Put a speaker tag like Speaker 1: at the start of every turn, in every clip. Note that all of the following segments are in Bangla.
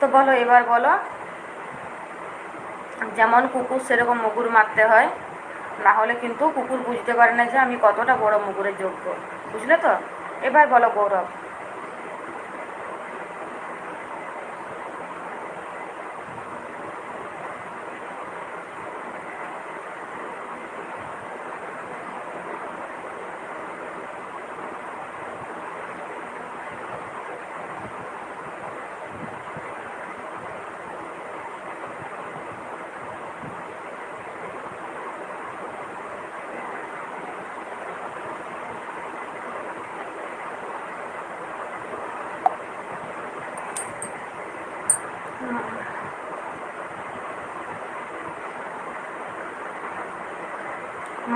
Speaker 1: তো বলো এবার বলো যেমন কুকুর সেরকম মুগুর মারতে হয় না হলে কিন্তু কুকুর বুঝতে পারে না যে আমি কতটা বড় মুগুরের যোগ্য বুঝলে তো এবার বলো গৌরব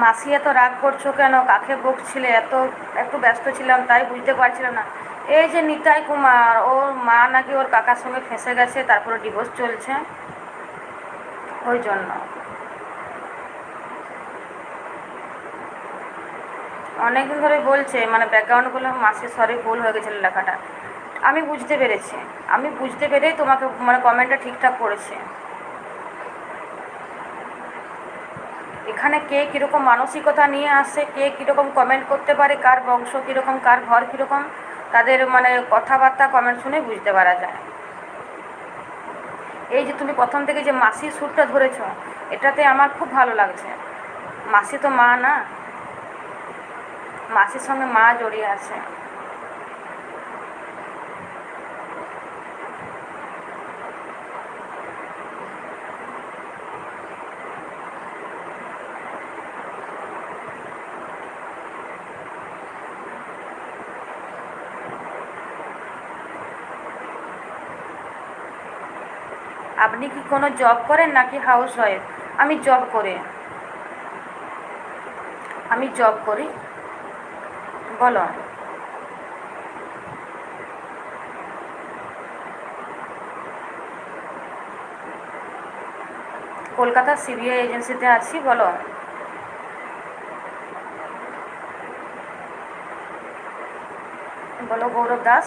Speaker 1: মাসি এত রাগ করছো কেন কাকে বকছিলে এত একটু ব্যস্ত ছিলাম তাই বুঝতে পারছিলাম না এই যে নিতাই কুমার ওর মা নাকি ওর কাকার সঙ্গে ফেঁসে গেছে তারপরে ডিভোর্স চলছে ওই জন্য অনেকদিন ধরে বলছে মানে ব্যাকগ্রাউন্ডগুলো মাসির সরি ভুল হয়ে গেছিলো লেখাটা আমি বুঝতে পেরেছি আমি বুঝতে পেরেই তোমাকে মানে কমেন্টটা ঠিকঠাক করেছে এখানে কে কীরকম মানসিকতা নিয়ে আসে কে কীরকম কমেন্ট করতে পারে কার বংশ কীরকম কার ঘর কীরকম তাদের মানে কথাবার্তা কমেন্ট শুনে বুঝতে পারা যায় এই যে তুমি প্রথম থেকে যে মাসি সুরটা ধরেছ এটাতে আমার খুব ভালো লাগছে মাসি তো মা না মাসির সঙ্গে মা জড়িয়ে আছে আপনি কি কোনো জব করেন নাকি হাউস ওয়াইফ আমি জব করি আমি জব করি বলো কলকাতা সিবিআই এজেন্সিতে আছি বলো বলো গৌরব দাস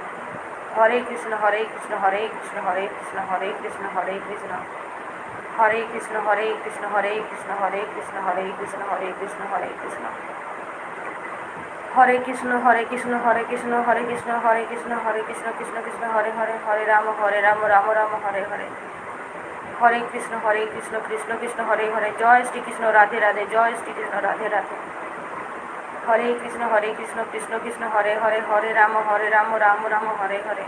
Speaker 1: হরে কৃষ্ণ হরে কৃষ্ণ হরে কৃষ্ণ হরে কৃষ্ণ হরে কৃষ্ণ হরে কৃষ্ণ হরে কৃষ্ণ হরে কৃষ্ণ হরে কৃষ্ণ হরে কৃষ্ণ হরে কৃষ্ণ হরে কৃষ্ণ হরে কৃষ্ণ হরে কৃষ্ণ হরে কৃষ্ণ হরে কৃষ্ণ হরে কৃষ্ণ হরে কৃষ্ণ হরে কৃষ্ণ কৃষ্ণ কৃষ্ণ হরে হরে হরে রাম হরে রাম রাম রাম হরে হরে হরে কৃষ্ণ হরে কৃষ্ণ কৃষ্ণ কৃষ্ণ হরে হরে জয় শ্রীকৃষ্ণ রাধে রাধে জয় শ্রীকৃষ্ণ রাধে রাধে হরে কৃষ্ণ হরে কৃষ্ণ কৃষ্ণ কৃষ্ণ হরে হরে হরে রাম হরে রাম রাম রাম হরে হরে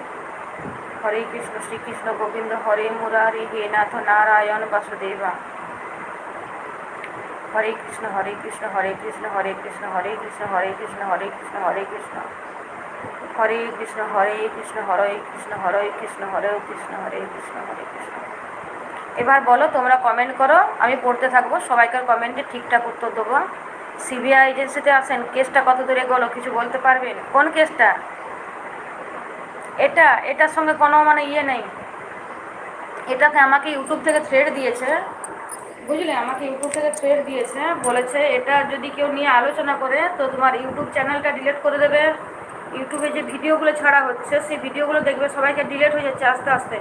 Speaker 1: হরে কৃষ্ণ শ্রীকৃষ্ণ গোবিন্দ হরে মুরারি হে নাথ নারায়ণ বাসুদেবা হরে কৃষ্ণ হরে কৃষ্ণ হরে কৃষ্ণ হরে কৃষ্ণ হরে কৃষ্ণ হরে কৃষ্ণ হরে কৃষ্ণ হরে কৃষ্ণ হরে কৃষ্ণ হরে কৃষ্ণ হরে কৃষ্ণ হরে কৃষ্ণ হরে কৃষ্ণ হরে কৃষ্ণ হরে কৃষ্ণ এবার বলো তোমরা কমেন্ট করো আমি পড়তে থাকবো সবাইকার কমেন্টে ঠিকঠাক উত্তর দেবো সিবিআই এজেন্সিতে আসেন কেসটা কত দূরে গেলো কিছু বলতে পারবেন কোন কেসটা এটা এটার সঙ্গে কোনো মানে ইয়ে নেই এটাতে আমাকে ইউটিউব থেকে থ্রেড দিয়েছে বুঝলে আমাকে ইউটিউব থেকে থ্রেড দিয়েছে বলেছে এটা যদি কেউ নিয়ে আলোচনা করে তো তোমার ইউটিউব চ্যানেলটা ডিলেট করে দেবে ইউটিউবে যে ভিডিওগুলো ছাড়া হচ্ছে সেই ভিডিওগুলো দেখবে সবাইকে ডিলেট হয়ে যাচ্ছে আস্তে আস্তে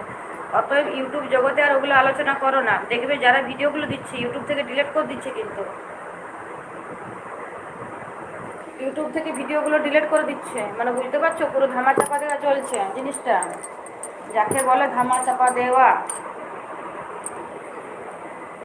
Speaker 1: অতএব ইউটিউব জগতে আর ওগুলো আলোচনা করো না দেখবে যারা ভিডিওগুলো দিচ্ছে ইউটিউব থেকে ডিলেট করে দিচ্ছে কিন্তু ইউটিউব থেকে ভিডিওগুলো ডিলিট করে দিচ্ছে মানে বুঝতে পারছো পুরো ধামা চাপা দেওয়া চলছে জিনিসটা যাকে বলে ধামা চাপা দেওয়া